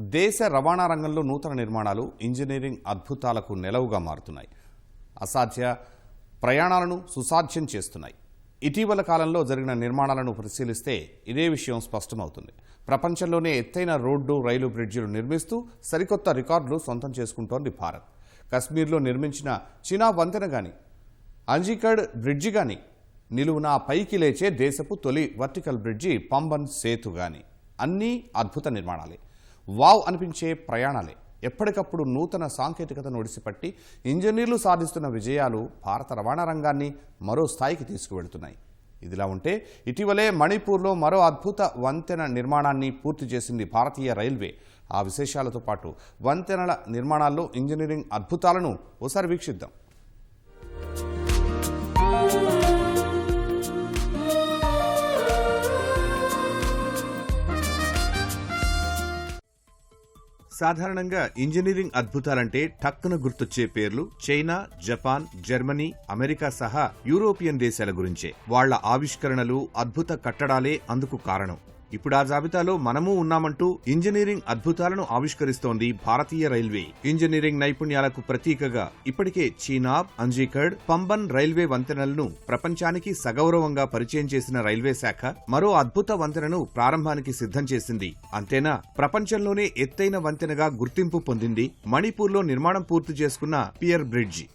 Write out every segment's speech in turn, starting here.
దేశ రవాణా రంగంలో నూతన నిర్మాణాలు ఇంజనీరింగ్ అద్భుతాలకు నెలవుగా మారుతున్నాయి. అసాధ్య ప్రయాణాలను సుసాధ్యం చేస్తున్నాయి. ఇటీవల కాలంలో జరిగిన నిర్మాణాలను పరిశీలిస్తే ఇదే విషయం స్పష్టమవుతుంది. ప్రపంచంలోనే ఎత్తైన రోడ్డు రైలు బ్రిడ్జిలు నిర్మిస్తూ సరికొత్త రికార్డులు సొంతం చేసుకుంటోంది భారత్. కశ్మీర్లో నిర్మించిన చీనా వంతెన గాని అంజీకడ్ బ్రిడ్జి గాని నిలువున పైకి లేచే దేశపు తొలి వర్టికల్ బ్రిడ్జి పంబన్ సేతు గాని అన్నీ అద్భుత నిర్మాణాలే. వావ్ అనిపించే ప్రయాణాలే. ఎప్పటికప్పుడు నూతన సాంకేతికతను ఒడిసిపట్టి ఇంజనీర్లు సాధిస్తున్న విజయాలు భారత రవాణా రంగాన్ని మరో స్థాయికి తీసుకువెళుతున్నాయి. ఇదిలా ఉంటే ఇటీవలే మణిపూర్లో మరో అద్భుత వంతెన నిర్మాణాన్ని పూర్తి చేసింది భారతీయ రైల్వే. ఆ విశేషాలతో పాటు వంతెనల నిర్మాణాల్లో ఇంజనీరింగ్ అద్భుతాలను ఓసారి వీక్షిద్దాం. సాధారణంగా ఇంజనీరింగ్ అద్భుతాలంటే టక్కున గుర్తొచ్చే పేర్లు చైనా జపాన్ జర్మనీ అమెరికా సహా యూరోపియన్ దేశాల గురించే. వాళ్ళ ఆవిష్కరణలు అద్భుత కట్టడాలే అందుకు కారణం. ఇప్పుడు ఆ జాబితాలో మనము ఉన్నామంటూ ఇంజనీరింగ్ అద్భుతాలను ఆవిష్కరిస్తోంది భారతీయ రైల్వే. ఇంజనీరింగ్ నైపుణ్యాలకు ప్రతీకగా ఇప్పటికే చీనాబ్ అంజీకడ్ పంబన్ రైల్వే వంతెనలను ప్రపంచానికి సగౌరవంగా పరిచయం చేసిన రైల్వే శాఖ మరో అద్భుత వంతెనను ప్రారంభానికి సిద్ధం చేసింది. అంతేనా? ప్రపంచంలోనే ఎత్తైన వంతెనగా గుర్తింపు పొందింది మణిపూర్లో నిర్మాణం పూర్తి చేసుకున్న పియర్ బ్రిడ్జి.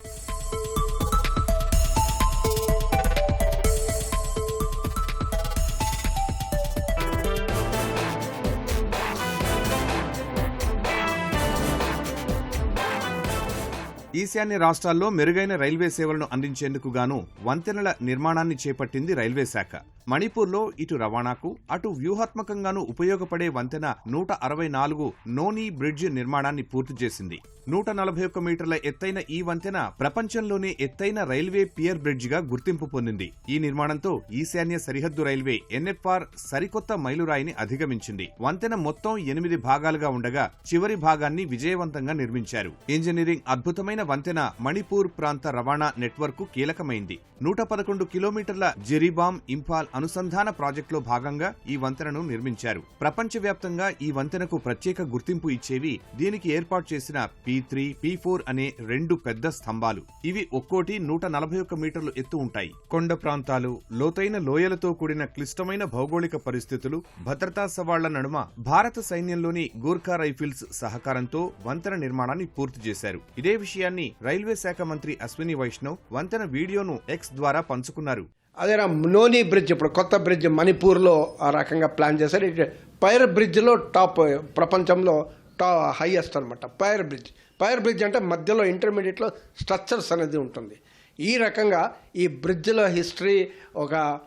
ఈశాన్య రాష్ట్రాల్లో మెరుగైన రైల్వే సేవలను అందించేందుకు గాను వంతెనల నిర్మాణాన్ని చేపట్టింది రైల్వే శాఖ. మణిపూర్లో ఇటు రవాణాకు అటు వ్యూహాత్మకంగానూ ఉపయోగపడే వంతెన నూట అరవై నాలుగు నోనీ బ్రిడ్జ్ నిర్మాణాన్ని పూర్తి చేసింది. నూట నలభై ఒక్క మీటర్ల ఎత్తైన ఈ వంతెన ప్రపంచంలోనే ఎత్తైన రైల్వే పియర్ బ్రిడ్జిగా గుర్తింపు పొందింది. ఈ నిర్మాణంతో ఈశాన్య సరిహద్దు రైల్వే ఎన్ఎఫ్ఆర్ సరికొత్త మైలురాయిని అధిగమించింది. వంతెన మొత్తం ఎనిమిది భాగాలుగా ఉండగా చివరి భాగాన్ని విజయవంతంగా నిర్మించారు. ఇంజనీరింగ్ అద్భుతమైన వంతెన మణిపూర్ ప్రాంత రవాణా నెట్వర్క్ కీలకమైంది. నూట పదకొండు కిలోమీటర్ల జెరీబామ్ ఇంఫాల్ అనుసంధాన ప్రాజెక్టులో భాగంగా ఈ వంతెనను నిర్మించారు. ప్రపంచవ్యాప్తంగా ఈ వంతెనకు ప్రత్యేక గుర్తింపు ఇచ్చేవి దీనికి ఏర్పాటు చేసిన పి త్రీ పి ఫోర్ అనే రెండు పెద్ద స్తంభాలు. ఇవి ఒక్కోటి నూట నలభై ఒక్క మీటర్లు ఎత్తు ఉంటాయి. కొండ ప్రాంతాలు లోతైన లోయలతో కూడిన క్లిష్టమైన భౌగోళిక పరిస్థితులు భద్రతా సవాళ్ళ నడుమ భారత సైన్యంలోని గూర్ఖా రైఫిల్స్ సహకారంతో వంతెన నిర్మాణాన్ని పూర్తి చేశారు. ఇదే విషయాన్ని రైల్వే శాఖ మంత్రి అశ్విని వైష్ణవ్ వంతెన వీడియోను ఎక్స్ ద్వారా పంచుకున్నారు. అదే లోని బ్రిడ్జ్ ఇప్పుడు కొత్త బ్రిడ్జ్ మణిపూర్లో ఆ రకంగా ప్లాన్ చేశారు. ఇటు పైర్ బ్రిడ్జ్లో టాప్ ప్రపంచంలో టా హైయెస్ట్ అనమాట పైర్ బ్రిడ్జ్. పైర్ బ్రిడ్జ్ అంటే మధ్యలో ఇంటర్మీడియట్లో స్ట్రక్చర్స్ అనేది ఉంటుంది. ఈ రకంగా ఈ బ్రిడ్జ్ల హిస్టరీ ఒక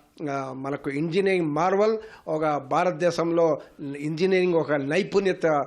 మనకు ఇంజనీరింగ్ మార్వల్ ఒక భారతదేశంలో ఇంజనీరింగ్ ఒక నైపుణ్యత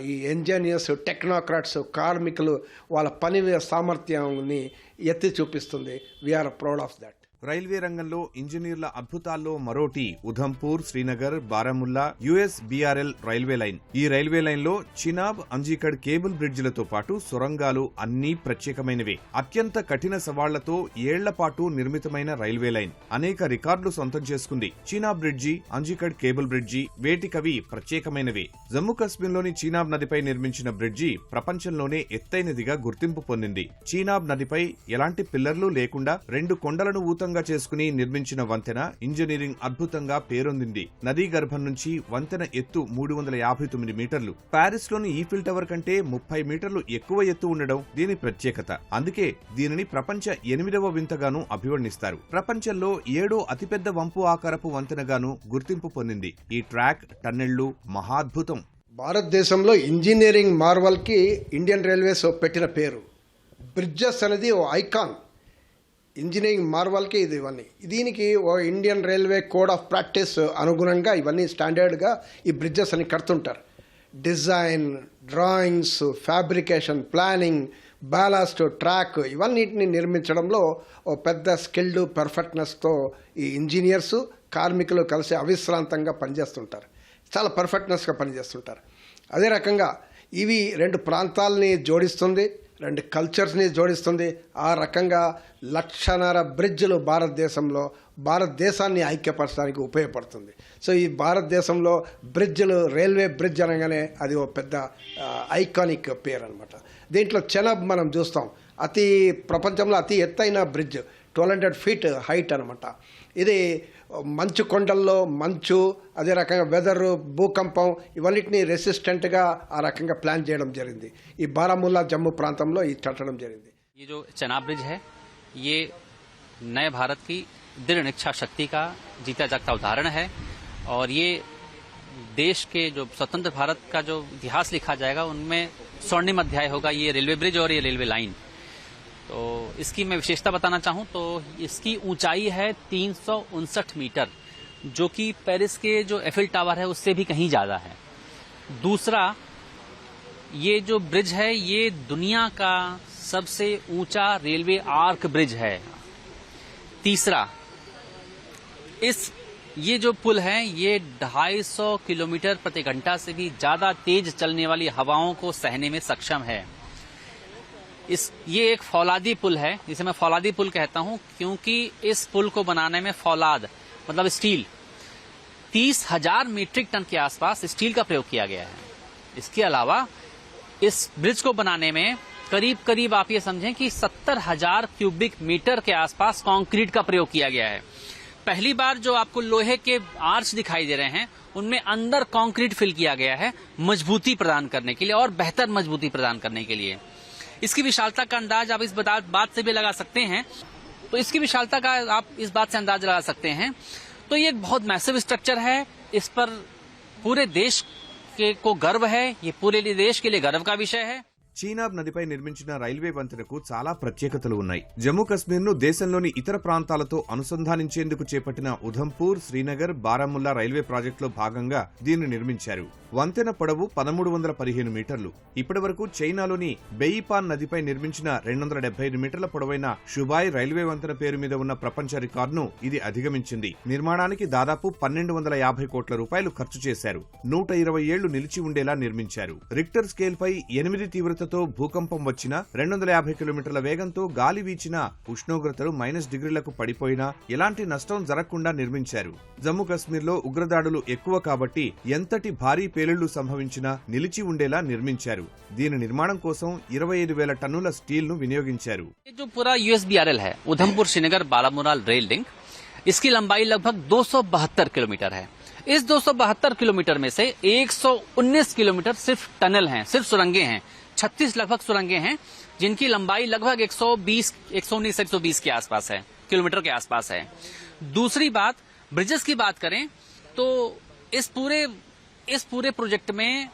ఈ ఇంజనీర్స్ టెక్నోక్రాట్స్ కార్మికులు వాళ్ళ పని సామర్థ్యాన్ని ఎత్తి చూపిస్తుంది. We're proud of that railway రంగంలో ఇంజనీర్ల అద్భుతాల్లో మరోటి Udhampur Srinagar Baramulla US BRL railway line. ఈ రైల్వే లైన్లో చినాబ్ అంజీకడ్ కేబుల్ బ్రిడ్జిలతో పాటు సొరంగాలు అన్నీ ప్రత్యేకమైనవే. అత్యంత కఠిన సవాళ్ళతో ఏళ్ళ పాటు నిర్మితమైన రైల్వే లైన్. అనేక రికార్డులు సొంతం చేసుకుంది. Chenab bridge Anjikhad cable bridge వేటికవి ప్రత్యేకమైనవే. జమ్మూ కశ్మీర్లోని చీనాబ్ నదిపై నిర్మించిన బ్రిడ్జి ప్రపంచంలోనే ఎత్తైనదిగా గుర్తింపు పొందింది. చీనాబ్ నదిపై ఎలాంటి పిల్లర్లు లేకుండా రెండు కొండలను సొంతంగా చేసుకుని నిర్మించిన వంతెన ఇంజనీరింగ్ అద్భుతంగా పేరొందింది. నదీ గర్భం నుంచి వంతెన ఎత్తు మూడు వందల యాభై తొమ్మిది మీటర్లు. పారిస్లోని ఈఫిల్ టవర్ కంటే ముప్పై మీటర్లు ఎక్కువ ఎత్తు ఉండడం దీని ప్రత్యేకత. అందుకే దీనిని ప్రపంచ ఎనిమిదవ వింతగాను అభివర్ణిస్తారు. ప్రపంచంలో ఏడో అతిపెద్ద వంపు ఆకారపు వంతెనగాను గుర్తింపు పొందింది. ఈ ట్రాక్ టన్నెళ్ళు మహాద్భుతం. భారతదేశంలో ఇంజనీరింగ్ మార్వల్కి ఇండియన్ రైల్వేస్ పెట్టిన పేరు. బ్రిడ్జెస్ అనేది ఓ ఐకాన్. ఇంజనీరింగ్ మార్వల్కే ఇది ఇవన్నీ. దీనికి ఓ Indian railway code of practice అనుగుణంగా ఇవన్నీ స్టాండర్డ్గా ఈ బ్రిడ్జెస్ అని కడుతుంటారు. Design drawings fabrication planning ballast track ఇవన్నిటిని నిర్మించడంలో ఓ పెద్ద స్కిల్డ్ పర్ఫెక్ట్నెస్తో ఈ ఇంజనీర్స్ కార్మికులు కలిసి అవిశ్రాంతంగా పనిచేస్తుంటారు. చాలా పర్ఫెక్ట్నెస్గా పనిచేస్తుంటారు. అదే రకంగా ఇవి రెండు ప్రాంతాలని జోడిస్తుంది. రెండు కల్చర్స్ని జోడిస్తుంది. ఆ రకంగా లక్షన్నర బ్రిడ్జ్లు భారతదేశంలో భారతదేశాన్ని ఐక్యపరచడానికి ఉపయోగపడుతుంది. సో ఈ భారతదేశంలో బ్రిడ్జ్లు రైల్వే బ్రిడ్జ్ అనగానే అది ఒక పెద్ద ఐకానిక్ పేరు అనమాట దీంట్లో చెనబ్ మనం చూస్తాం. అతి ప్రపంచంలో అతి ఎత్తైన bridge. Twelve hundred feet height అనమాట ఇది మంచు కొండల్లో మంచు అదే రకంగా వెదరు భూకంపం ఇవన్నిటిని రెసిస్టెంట్గా ఆ రకంగా ప్లాన్ చేయడం జరిగింది ఈ బారాముల్లా జమ్మూ ప్రాంతంలో ఇది కట్టడం జరిగింది ये जो चनाब ब्रिज है ये नए भारत की दृढ़ इच्छा शक्ति का जीता जागता उदाहरण है और ये देश के जो स्वतंत्र भारत का जो इतिहास लिखा जाएगा उनमें स्वर्णिम अध्याय होगा ये रेलवे ब्रिज और ये रेलवे लाइन तो इसकी मैं विशेषता बताना चाहूँ तो इसकी ऊंचाई है तीन मीटर, जो कि पेरिस के जो एफिल टावर है उससे भी कहीं ज़्यादा है। दूसरा, ये जो ब्रिज है, ये दुनिया का सबसे ऊँचा रेलवे आर्क ब्रिज है। तीसरा, इस, ये जो पुल है, ये 250 किलोमीटर प्रति घंटा से भी ज़्यादा तेज चलने वाली हवाओं को सहने में सक्षम है। इस, ये एक फौलादी पुल है, जिसे मैं फौलादी पुल कहता हूँ, क्योंकि इस पुल को बनाने में फौलाद मतलब स्टील, तीस हज़ार मीट्रिक टन के आसपास स्टील का प्रयोग किया गया है। इसके अलावा, इस ब्रिज को बनाने में करीब करीब आप ये समझें कि सत्तर हज़ार क्यूबिक मीटर के आसपास कंक्रीट का प्रयोग किया गया है। पहली बार जो आपको लोहे के आर्च दिखाई दे रहे हैं, उनमें अंदर कंक्रीट फिल किया गया है, मजबूती प्रदान करने के लिए और बेहतर मजबूती प्रदान करने के लिए। इसकी विशालता का अंदाज आप इस बात से भी लगा सकते हैं। तो इसकी विशालता का आप इस बात से अंदाज लगा सकते हैं। तो ये एक बहुत मैसिव स्ट्रक्चर है। इस पर पूरे देश के को गर्व है। ये पूरे देश के लिए गर्व का विषय है। చీనాబ్ నదిపై నిర్మించిన రైల్వే వంతెనకు చాలా ప్రత్యేకతలు ఉన్నాయి. జమ్మూ కశ్మీర్ను దేశంలోని ఇతర ప్రాంతాలతో అనుసంధానించేందుకు చేపట్టిన ఉధంపూర్ శ్రీనగర్ బారాముల్లా రైల్వే ప్రాజెక్టులో భాగంగా దీన్ని నిర్మించారు. వంతెన పొడవు పదమూడు వందల పదిహేను మీటర్లు. ఇప్పటి వరకు చైనాలోని బెయిపాన్ నదిపై నిర్మించిన రెండు వందల డెబ్బై ఐదు మీటర్ల పొడవైన షుబాయ్ రైల్వే వంతెన పేరు మీద ఉన్న ప్రపంచ రికార్డును ఇది అధిగమించింది. నిర్మాణానికి దాదాపు పన్నెండు వందల యాభై కోట్ల రూపాయలు ఖర్చు చేశారు. నూట ఇరవై ఏళ్ళు నిలిచి ఉండేలా నిర్మించారు. రిక్టర్ స్కేల్ పై ఎనిమిది తీవ్రత తీవ్రతతో భూకంపం వచ్చినా రెండు వందల యాభై కిలోమీటర్ల వేగంతో గాలి వీచినా ఉష్ణోగ్రతలు మైనస్ డిగ్రీలకు పడిపోయినా ఎలాంటి నష్టం జరగకుండా నిర్మించారు జమ్మూ కశ్మీర్లో ఉగ్రదాడులు ఎక్కువ కాబట్టి ఎంతటి భారీ పేలుళ్లు సంభవించినా నిలిచి ఉండేలా నిర్మించారు దీని నిర్మాణం కోసం ఇరవై ఐదు వేల టన్నుల స్టీల్ ను వినియోగించారు ये जो पूरा यूएसबीआरएल है उधमपुर श्रीनगर बालामुरा रेल लिंक इसकी लंबाई लगभग 272 किलोमीटर है इस 272 किलोमीटर में से 119 किलोमीटर सिर्फ टनल हैं सिर्फ सुरंगें हैं 36 लगभग सुरंगें हैं, जिनकी लंबाई लगभग 120 119 120 के आसपास है, किलोमीटर के आसपास है। दूसरी बात, ब्रिजेस की बात करें तो इस पूरे इस पूरे प्रोजेक्ट में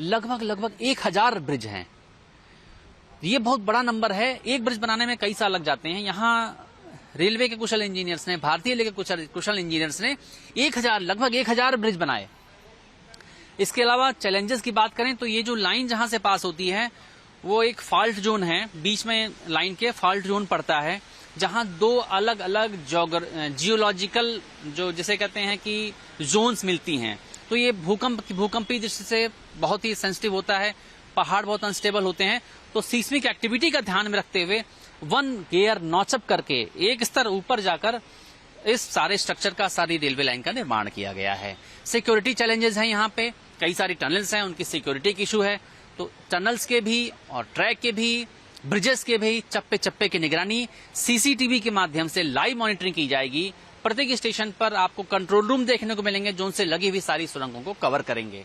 लगभग लगभग एक हज़ार ब्रिज हैं। ये बहुत बड़ा नंबर है। एक ब्रिज बनाने में कई साल लग जाते हैं। यहाँ रेलवे के कुशल इंजीनियर्स ने, भारतीय रेलवे के कुशल कुशल इंजीनियर्स ने एक हज़ार, लगभग एक हज़ार ब्रिज बनाए। इसके अलावा चैलेंजेस की बात करें तो ये जो लाइन जहाँ से पास होती है, वो एक फॉल्ट जोन है। बीच में लाइन के फॉल्ट जोन पड़ता है, जहाँ दो अलग अलग जियोलॉजिकल जो जिसे कहते हैं कि जोन्स मिलती हैं। तो ये भूकंप भूकंपी दृष्टि से बहुत ही सेंसिटिव होता है, पहाड़ बहुत अनस्टेबल होते हैं। तो सीस्मिक एक्टिविटी का ध्यान में रखते हुए वन गेयर नॉचअप करके एक स्तर ऊपर जाकर इस सारे स्ट्रक्चर का सारी रेलवे लाइन का निर्माण किया गया है। सिक्योरिटी चैलेंजेस हैं यहाँ पे। कई सारी टनल्स हैं, उनकी सिक्योरिटी की इशू है। तो टनल्स के भी और ट्रैक के भी ब्रिजेस के भी चप्पे चप्पे की निगरानी सीसीटीवी के माध्यम से लाइव मॉनिटरिंग की जाएगी। प्रत्येक स्टेशन पर आपको कंट्रोल रूम देखने को मिलेंगे, जो उनसे लगी हुई सारी सुरंगों को कवर करेंगे।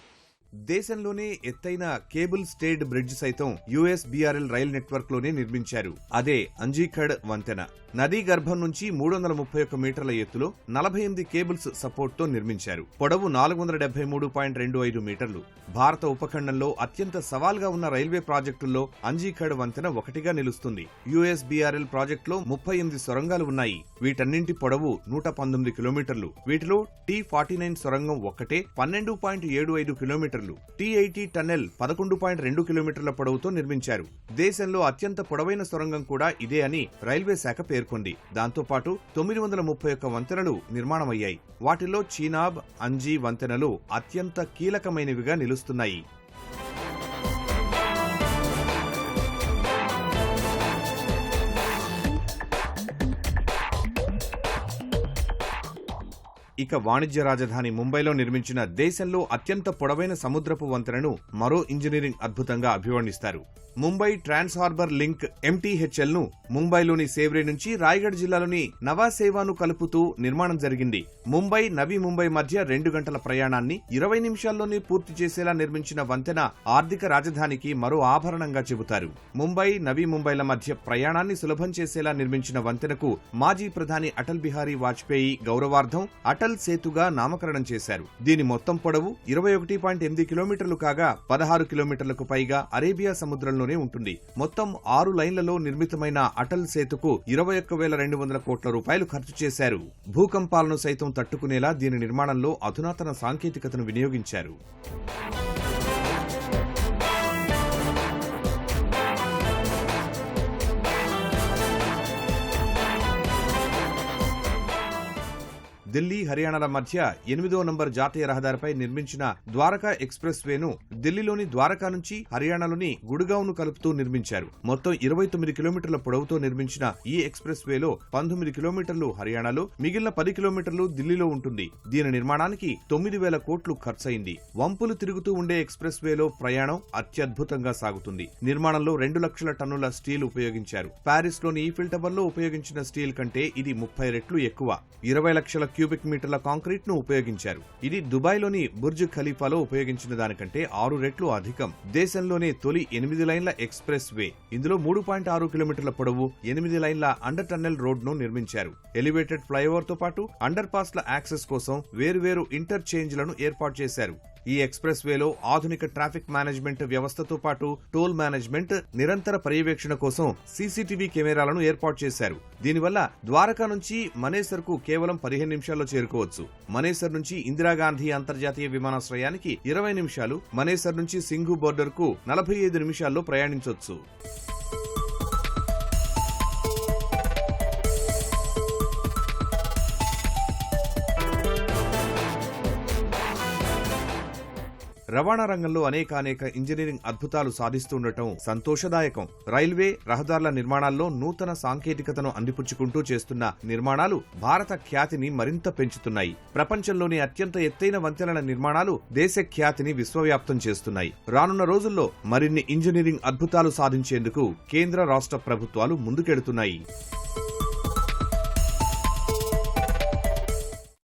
దేశంలోనే ఎత్తైన కేబుల్ స్టేడ్ బ్రిడ్జ్ సైతం యుఎస్బిఆర్ఎల్ రైల్ నెట్వర్క్లోనే నిర్మించారు. అదే అంజీఖడ్ వంతెన. నదీ గర్భం నుంచి మూడు వందల ముప్పై ఒక్క మీటర్ల ఎత్తులో నలభై ఎనిమిది కేబుల్స్ సపోర్ట్తో నిర్మించారు. పొడవు నాలుగు వందల డెబ్బై మూడు పాయింట్ రెండు ఐదు మీటర్లు. భారత ఉపఖండంలో అత్యంత సవాల్గా ఉన్న రైల్వే ప్రాజెక్టుల్లో అంజీఖడ్ వంతెన ఒకటిగా నిలుస్తుంది. యుఎస్బిఆర్ఎల్ ప్రాజెక్టులో ముప్పై ఎనిమిది సొరంగాలు ఉన్నాయి. వీటన్నింటి పొడవు నూట పంతొమ్మిది కిలోమీటర్లు. వీటిలో టీ ఫార్టీ నైన్ సొరంగం ఒక్కటే పన్నెండు పాయింట్ ఏడు ఐదు కిలోమీటర్లు. టీ టీఐటీ టన్నెల్ పదకొండు పాయింట్ రెండు కిలోమీటర్ల పొడవుతో నిర్మించారు. దేశంలో అత్యంత పొడవైన సొరంగం కూడా ఇదే అని రైల్వే శాఖ పేర్కొంది. దాంతోపాటు తొమ్మిది వందల ముప్పై ఒక్క వంతెనలు నిర్మాణమయ్యాయి. వాటిలో చీనాబ్ అంజీ వంతెనలు అత్యంత కీలకమైనవిగా నిలుస్తున్నాయి. ఇక వాణిజ్య రాజధాని ముంబైలో నిర్మించిన దేశంలో అత్యంత పొడవైన సముద్రపు వంతెనను మరో ఇంజనీరింగ్ అద్భుతంగా అభివర్ణిస్తారు. ముంబై ట్రాన్స్ హార్బర్ లింక్ ఎంటీహెచ్ఎల్ను ముంబైలోని సేవ్రే నుంచి రాయగఢ్ జిల్లాలోని నవాసేవాను కలుపుతూ నిర్మాణం జరిగింది. ముంబై నవీ ముంబై మధ్య రెండు గంటల ప్రయాణాన్ని ఇరవై నిమిషాల్లోనే పూర్తి చేసేలా నిర్మించిన వంతెన ఆర్థిక రాజధానికి మరో ఆభరణంగా చెబుతారు. ముంబై నవీ ముంబైల మధ్య ప్రయాణాన్ని సులభం చేసేలా నిర్మించిన వంతెనకు మాజీ ప్రధాని అటల్ బిహారీ వాజ్పేయి గౌరవార్థం అటల్ సేతుగా నామకరణం చేశారు. దీని మొత్తం పొడవు ఇరవై ఒకటి పాయింట్ ఎనిమిది కిలోమీటర్లు కాగా పదహారు కిలోమీటర్లకు పైగా అరేబియా సముద్రంలో సముద్రంలోనే ఉంటుంది. మొత్తం ఆరు లైన్లలో నిర్మితమైన అటల్ సేతుకు ఇరవై ఒక్క వేల రెండు వందల కోట్ల రూపాయలు ఖర్చు చేశారు. భూకంపాలను సైతం తట్టుకునేలా దీని నిర్మాణంలో అధునాతన సాంకేతికతను వినియోగించారు. ఢిల్లీ హర్యానాల మధ్య ఎనిమిదో నంబర్ జాతీయ రహదారిపై నిర్మించిన ద్వారకా ఎక్స్ప్రెస్ వేను ఢిల్లీలోని ద్వారకా నుంచి హర్యానాలోని గుడ్గావ్ను కలుపుతూ నిర్మించారు. మొత్తం ఇరవై తొమ్మిది కిలోమీటర్ల పొడవుతో నిర్మించిన ఈ ఎక్స్ప్రెస్ వేలో పంతొమ్మిది కిలోమీటర్లు హర్యానాలో మిగిలిన పది కిలోమీటర్లు ఢిల్లీలో ఉంటుంది. దీని నిర్మాణానికి తొమ్మిది వేల కోట్లు ఖర్చయింది. వంపులు తిరుగుతూ ఉండే ఎక్స్ప్రెస్ వేలో ప్రయాణం అత్యద్భుతంగా సాగుతుంది. నిర్మాణంలో రెండు లక్షల టన్నుల స్టీల్ ఉపయోగించారు. ప్యారిస్లోని ఈ ఈఫిల్ ఉపయోగించిన స్టీల్ కంటే ఇది ముప్పై రెట్లు ఎక్కువ. ఇరవై లక్షల క్యూ క్యూబిక్ మీటర్ల కాంక్రీట్ను ఉపయోగించారు. ఇది దుబాయ్లోని బుర్జ్ ఖలీఫాలో ఉపయోగించిన దానికంటే ఆరు రెట్లు అధికం. దేశంలోనే తొలి ఎనిమిది లైన్ల ఎక్స్ప్రెస్ వే. ఇందులో మూడు పాయింట్ ఆరు కిలోమీటర్ల పొడవు ఎనిమిది లైన్ల అండర్ టన్నెల్ రోడ్ను నిర్మించారు. ఎలివేటెడ్ ఫ్లైఓవర్తో పాటు అండర్ పాస్ల యాక్సెస్ కోసం వేర్వేరు ఇంటర్చేంజ్లను ఏర్పాటు చేశారు. ఈ ఎక్స్ప్రెస్ వేలో ఆధునిక ట్రాఫిక్ మేనేజ్మెంట్ వ్యవస్థతో పాటు టోల్ మేనేజ్మెంట్ నిరంతర పర్యవేక్షణ కోసం సీసీటీవీ కెమెరాలను ఏర్పాటు చేశారు. దీనివల్ల ద్వారకా నుంచి మనేసర్కు కేవలం పదిహేను నిమిషాల్లో చేరుకోవచ్చు. మనేసర్ నుంచి ఇందిరాగాంధీ అంతర్జాతీయ విమానాశ్రయానికి ఇరవై నిమిషాలు మనేసర్ నుంచి సింఘు బోర్డర్కు నలభై ఐదు నిమిషాల్లో ప్రయాణించవచ్చు రవాణా రంగంలో అనేకానేక ఇంజనీరింగ్ అద్భుతాలు సాధిస్తుండటం సంతోషదాయకం. రైల్వే రహదారుల నిర్మాణాల్లో నూతన సాంకేతికతను అందిపుచ్చుకుంటూ చేస్తున్న నిర్మాణాలు భారత ఖ్యాతిని మరింత పెంచుతున్నాయి. ప్రపంచంలోని అత్యంత ఎత్తైన వంతెనల నిర్మాణాలు దేశ ఖ్యాతిని విశ్వవ్యాప్తం చేస్తున్నాయి. రానున్న రోజుల్లో మరిన్ని ఇంజనీరింగ్ అద్భుతాలు సాధించేందుకు కేంద్ర రాష్ట్ర ప్రభుత్వాలు ముందుకెడుతున్నాయి.